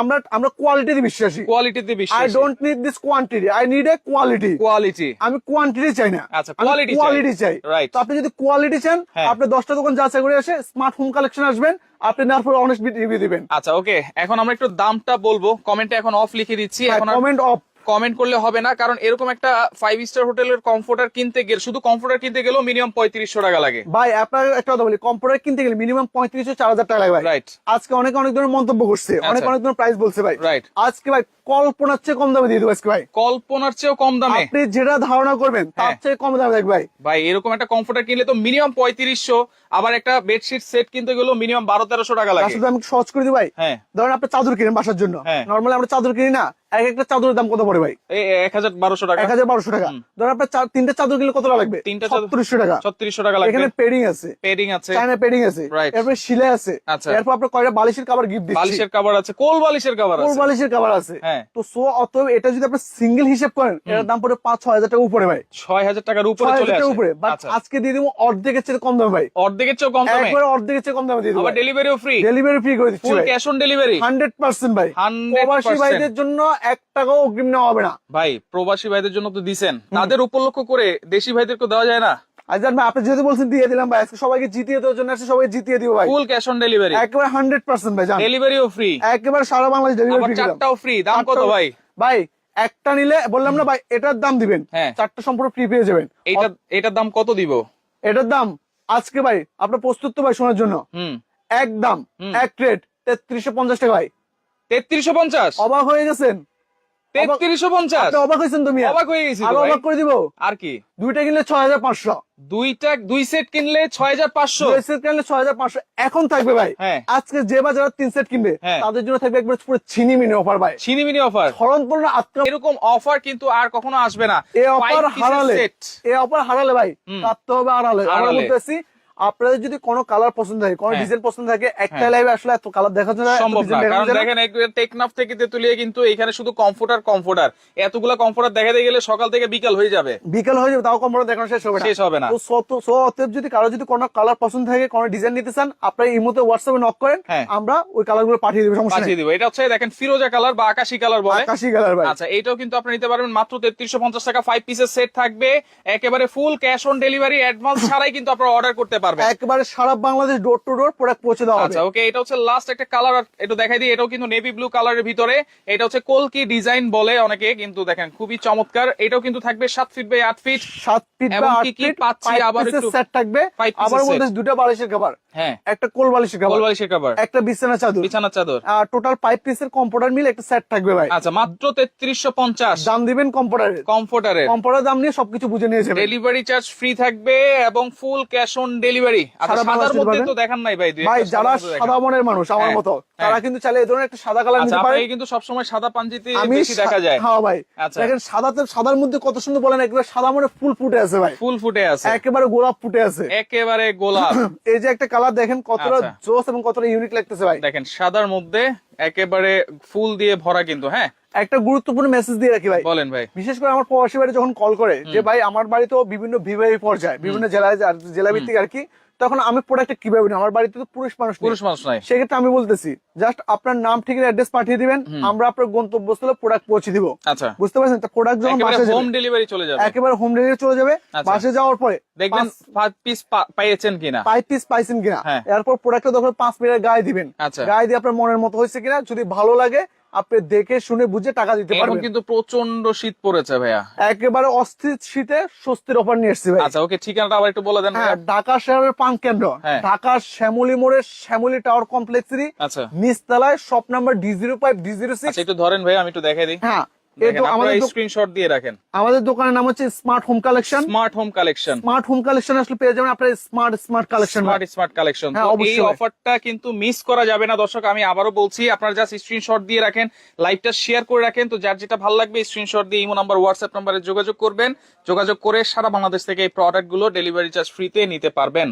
S1: আমরা আমরা কোয়ালিটি বিশ্বাসী।
S2: কোয়ালিটিতে
S1: আই
S2: বিশ্বাস
S1: don't need this quantity I need a quality
S2: quality
S1: আমি কোয়ান্টিটি চাই না।
S2: আচ্ছা,
S1: কোয়ালিটি চাই. তো আপনি যদি কোয়ালিটি চান
S2: হ্যাঁ।
S1: আপনি দশটা দোকান যাচাই করে এসে স্মার্ট হোম কালেকশন আসবেন। আপনি নেওয়ার পর অনেস্ট রিভিউ দিবেন।
S2: আচ্ছা ওকে এখন আমরা একটু দামটা বলব। কমেন্টে এখন অফ লিখে দিচ্ছি। এখন
S1: কমেন্ট অফ
S2: কমেন্ট করলে হবে না কারণ এরকম একটা ফাইভ স্টার হোটেলের কমফোর্টার কিনতে গেলে শুধু কমফোর্টার কিনতে গেলেও মিনিমাম পঁয়ত্রিশশো টাকা লাগে।
S1: ভাই আপনার একটা কথা বলি কম্পিউটার কিনতে গেলে মিনিমাম পঁয়ত্রিশশো চার হাজার টাকা লাগে ভাই।
S2: রাইট
S1: আজকে অনেক অনেক ধরনের মন্তব্য করছে অনেক
S2: আচ্ছা।
S1: অনেক ধরনের প্রাইস বলছে ভাই।
S2: রাইট
S1: আজকে ভাই কল্পনার চেয়ে কম দামে দিয়ে দেবো আজকে ভাই।
S2: কল্পনার চেয়েও কম দামে?
S1: আপনি যেটা ধারণা করবেন তার
S2: হ্যাঁ।
S1: চেয়ে কম দামে দেখবে ভাই।
S2: ভাই এরকম একটা কমফোর্টার কিনলে তো মিনিমাম পঁয়ত্রিশশো আবার একটা বেডশিট সেট কিনতে গেলেও মিনিমাম বারো তেরোশো টাকা লাগে।
S1: আসলে আমি সহজ করে দিই ভাই।
S2: হ্যাঁ।
S1: ধরেন আপনি চাদর কিনেন বাসার জন্য।
S2: হ্যাঁ।
S1: নর্মালি আমরা চাদর কিনি না এক একটা চাদরের দাম কত পড়ে ভাই?
S2: এক হাজার বারোশো টাকা।
S1: এক হাজার বারোশো টাকা। ধরেন আপনার তিনটা চাদর কিনলে কত টাকা লাগবে?
S2: তিনটা
S1: ছত্রিশশো টাকা।
S2: ছত্রিশশো টাকা লাগবে।
S1: এখানে পেডিং আছে।
S2: পেডিং আছে।
S1: চায়না পেডিং আছে. এরপরে শিলে আছে।
S2: আচ্ছা।
S1: এরপর আপনার কয়টা বালিশের কাবার গিফট দিচ্ছি।
S2: বালিশের কাভার আছে কোল বালিশের কাভার
S1: কোল
S2: আছে
S1: বালিশের কাবার আছে।
S2: হ্যাঁ।
S1: তো সো অতএব এটা যদি আপনি সিঙ্গেল হিসেব করেন এটার দাম পড়ে পাঁচ ছয় হাজার টাকা উপরে ভাই।
S2: ছয় হাজার টাকার উপরে চলে আসে।
S1: উপরে। বাট
S2: আচ্ছা।
S1: আজকে দিয়ে দিব অর্ধেকের চেয়ে কম দামে ভাই।
S2: অর্ধেকের চেয়েও কম দামে?
S1: একবারে অর্ধেকের চেয়ে কম দামে দিয়ে দিব।
S2: আবার ডেলিভারিও ফ্রি
S1: ডেলিভারি ফ্রি করে দিচ্ছি
S2: full cash on delivery
S1: hundred percent ভাই।
S2: 100%
S1: প্রবাসী ভাইদের জন্য এক টাকাও অগ্রিম নেওয়া হবে না।
S2: ভাই প্রবাসী ভাইদের জন্য তো দিছেন। তাদের উপলক্ষ করে দেশি ভাইদেরকে দেওয়া যায় না?
S1: আজান ভাই আপনি যেহেতু বলছেন দিয়ে দিলাম ভাই আজকে সবাইকে জিতিয়ে দেওয়ার জন্য আসছে সবাই জিতিয়ে দিব ভাই।
S2: ফুল ক্যাশ অন ডেলিভারি
S1: একেবারে হান্ড্রেড পার্সেন্ট ভাই জান।
S2: ডেলিভারিও ফ্রি
S1: একেবারে সারা বাংলাদেশ ডেলিভারি ফ্রি
S2: চারটাও ফ্রি দাম কত ভাই?
S1: ভাই একটা নিলে বললাম না ভাই এটার দাম দিবেন।
S2: হ্যাঁ।
S1: চারটা সম্পূর্ণ ফ্রি পেয়ে যাবেন।
S2: এইটা এটার দাম কত দিব?
S1: এটার দাম আজকে ভাই আপনার প্রস্তুত তো ভাই শোনার জন্য? একদম এক রেট তেত্রিশশো পঞ্চাশ টাকা ভাই।
S2: তেত্রিশশো পঞ্চাশ?
S1: অবাক হয়ে গেছেন?
S2: তেত্রিশশো পঞ্চাশ।
S1: অবাক হয়েছেন তুমি
S2: অবাক হয়ে গেছি তো
S1: আরও
S2: ভাই।
S1: অবাক করে দিব।
S2: আর কি?
S1: দুইটা কিনলে ছয় হাজার পাঁচশো।
S2: দুইটা দুই সেট কিনলে ছয় হাজার পাঁচশো।
S1: দুই সেট কিনলে ছয় হাজার পাঁচশো। এখন থাকবে ভাই।
S2: হ্যাঁ।
S1: আজকে যে বা যারা তিন সেট কিনবে
S2: হ্যাঁ।
S1: তাদের জন্য থাকবে একবার পুরো ছিনি মিনি অফার ভাই।
S2: ছিনিমিনি অফার
S1: স্মরণপূর্ণ
S2: এরকম অফার কিন্তু আর কখনো আসবে না।
S1: এই অফার হারালে। এই অফার হারালে ভাই।
S2: হুম।
S1: কাটতে হবে হারালে আমরা বলতেছি আপনাদের যদি কোনো কালার পছন্দ থাকে কোনো
S2: হ্যাঁ।
S1: ডিজাইন পছন্দ থাকে একটা
S2: হ্যাঁ।
S1: লাইভে আসলে এত কালার দেখা যায়
S2: সম্ভব না। কারণ। দেখেন টেকনাফ থেকে তেতুলিয়া কিন্তু এখানে শুধু কমফোর্টার কমফোর্টার এতগুলা কমফোর্টার দেখাতে গেলে সকাল থেকে বিকাল হয়ে যাবে।
S1: বিকেল হয়ে যাবে তাও কম্পিউটার দেখানো শেষ হবে না।
S2: শেষ হবে না।
S1: তো সো অতএব যদি কারও যদি কোনো কালার পছন্দ থাকে কোনো ডিজাইন নিতে চান আপনারা ইমোতে হোয়াটসঅ্যাপে নক করেন
S2: হ্যাঁ।
S1: আমরা ওই কালারগুলো পাঠিয়ে দেবো সমস্যা
S2: পাঠিয়ে দিব। এটা হচ্ছে দেখেন ফিরোজা কালার বা আকাশি কালার বলে।
S1: আকাশি কালার ভাই।
S2: আচ্ছা এটাও কিন্তু আপনি নিতে পারবেন। মাত্র তেত্রিশশো পঞ্চাশ টাকা ফাইভ পিসের সেট থাকবে। একেবারে full cash on delivery advance ছাড়াই কিন্তু আপনারা অর্ডার করতে পারবেন।
S1: একবারে সারা Bangladesh door to door product পৌঁছে দেওয়া
S2: আচ্ছা ওকে এটা হচ্ছে লাস্ট একটা কালার একটু দেখাই দিই এটাও কিন্তু নেভি ব্লু কালারের ভিতরে। এটা হচ্ছে কলকি ডিজাইন বলে অনেকে কিন্তু দেখেন খুবই চমৎকার। এটাও কিন্তু থাকবে সাত ফিট বাই আট ফিট
S1: সাত ফিট
S2: বাই
S1: বা আট
S2: কি কি
S1: ফিট
S2: পাচ্ছি আবার একটু-
S1: সেট থাকবে। আবার। মধ্যে দুটো বালিশের কভার
S2: হ্যাঁ।
S1: একটা কভার
S2: কোলবালিশের কাভার
S1: একটা বিছানা চাদর।
S2: বিছানার চাদর।
S1: আর টোটাল ফাইভ পিসের কম্পিউটার মিল একটা সেট থাকবে ভাই।
S2: আচ্ছা মাত্র তেত্রিশশো পঞ্চাশ।
S1: দাম দিবেন
S2: কমফোর্টারের।
S1: কম্পিউটার দাম নিয়ে সবকিছু বুঝে নিয়ে যাবেন।
S2: ডেলিভারি চার্জ ফ্রি থাকবে এবং ফুল ক্যাশ অন ডেলিভারি
S1: সারা
S2: মধ্যে তো দেখান নাই ভাই
S1: ভাই যারা
S2: সাদার মধ্যে দেখান।
S1: সাদা মনের মানুষ আমার
S2: হ্যাঁ,
S1: মতো।
S2: হ্যাঁ।
S1: তারা কিন্তু চাইলে এই ধরনের একটা সাদা কালার
S2: আচ্ছা
S1: নিতে পারে
S2: আপনাকে কিন্তু সবসময় সাদা পাঞ্জিতে
S1: আমি
S2: বেশি দেখা যায়।
S1: হ্যাঁ ভাই।
S2: আচ্ছা।
S1: দেখেন সাদাতে সাদার মধ্যে কত সুন্দর বলেন একবার সাদা মনে ফুল ফুটে আছে ভাই।
S2: ফুল ফুটে আছে।
S1: একেবারে গোলাপ ফুটে আছে।
S2: একেবারে গোলাপ।
S1: এই যে একটা কালার দেখেন কতটা
S2: আচ্ছা।
S1: জোস এবং কতটা ইউনিক লাগতেছে ভাই।
S2: দেখেন সাদার মধ্যে একেবারে ফুল দিয়ে ভরা কিন্তু হ্যাঁ?
S1: একটা গুরুত্বপূর্ণ মেসেজ দিয়ে রাখি ভাই।
S2: বলেন ভাই।
S1: বিশেষ করে আমার প্রবাসী বাড়ি যখন কল করে যে ভাই আমার বাড়ি তো বিভিন্ন বিবাহী পর্যায়ে বিভিন্ন জেলায় জেলা ভিত্তিক আর কি তখন আমি প্রোডাক্টটা কীভাবে নিই আমার বাড়িতে তো পুরুষ মানুষ
S2: পুরুষ মানুষ নাই।
S1: সেক্ষেত্রে আমি বলতেছি জাস্ট আপনার নাম ঠিক অ্যাড্রেস পাঠিয়ে দিবেন আমরা আপনার গন্তব্যস্থলে প্রোডাক্ট পৌঁছে দিব।
S2: আচ্ছা।
S1: বুঝতে পারছেন? প্রোডাক্ট যখন বাসে
S2: হোম ডেলিভারি চলে যাবে।
S1: একেবারে হোম ডেলিভারি চলে যাবে।
S2: আচ্ছা।
S1: বাসে যাওয়ার পরে
S2: দেখবেন পাঁচ পিস পাইয়েছেন কিনা?
S1: পাইপ পিস পাইছেন কিনা?
S2: হ্যাঁ।
S1: এরপর প্রোডাক্টটা যখন পাঁচ মিনিটের গায়ে দিবেন।
S2: আচ্ছা।
S1: গায়ে দিয়ে আপনার মনের মতো হয়েছে কিনা? যদি ভালো লাগে আপনি দেখে শুনে বুঝে টাকা দিতে
S2: এখন
S1: পারবেন।
S2: কিন্তু প্রচণ্ড শীত পড়েছে ভাইয়া।
S1: একেবারে অস্থির শীতে স্বস্তির অফার নিয়ে এসেছি ভাই।
S2: আচ্ছা ওকে ঠিকানাটা আবার একটু বলে দেন
S1: হ্যাঁ ঢাকা শহরের পান কেন্দ্র।
S2: ঢাকা
S1: ঢাকার শ্যামলী মোড়ের শ্যামলী টাওয়ার কমপ্লেক্সেরই
S2: আচ্ছা।
S1: নিচতলায় shop number D zero five D zero six
S2: আচ্ছা একটু ধরেন ভাই আমি একটু দেখাই দিই।
S1: হ্যাঁ আমাদের
S2: স্ক্রিনশট দিয়ে রাখেন।
S1: আমাদের দোকানের নাম হচ্ছে smart home collection
S2: smart home collection
S1: smart home collection আসলে পেয়ে যাবেন আপনার smart smart collection
S2: smart smart collection এই। অফারটা কিন্তু মিস করা যাবে না। দর্শক আমি আবারও বলছি আপনারা জাস্ট স্ক্রিনশট দিয়ে রাখেন লাইভটা শেয়ার করে রাখেন। তো যার যেটা ভালো লাগবে স্ক্রিনশট দিয়ে ইমো নাম্বার হোয়াটসঅ্যাপ নাম্বারে যোগাযোগ করবেন। যোগাযোগ করে সারা বাংলাদেশ থেকে এই প্রোডাক্টগুলো ডেলিভারি চার্জ ফ্রিতে নিতে পারবেন।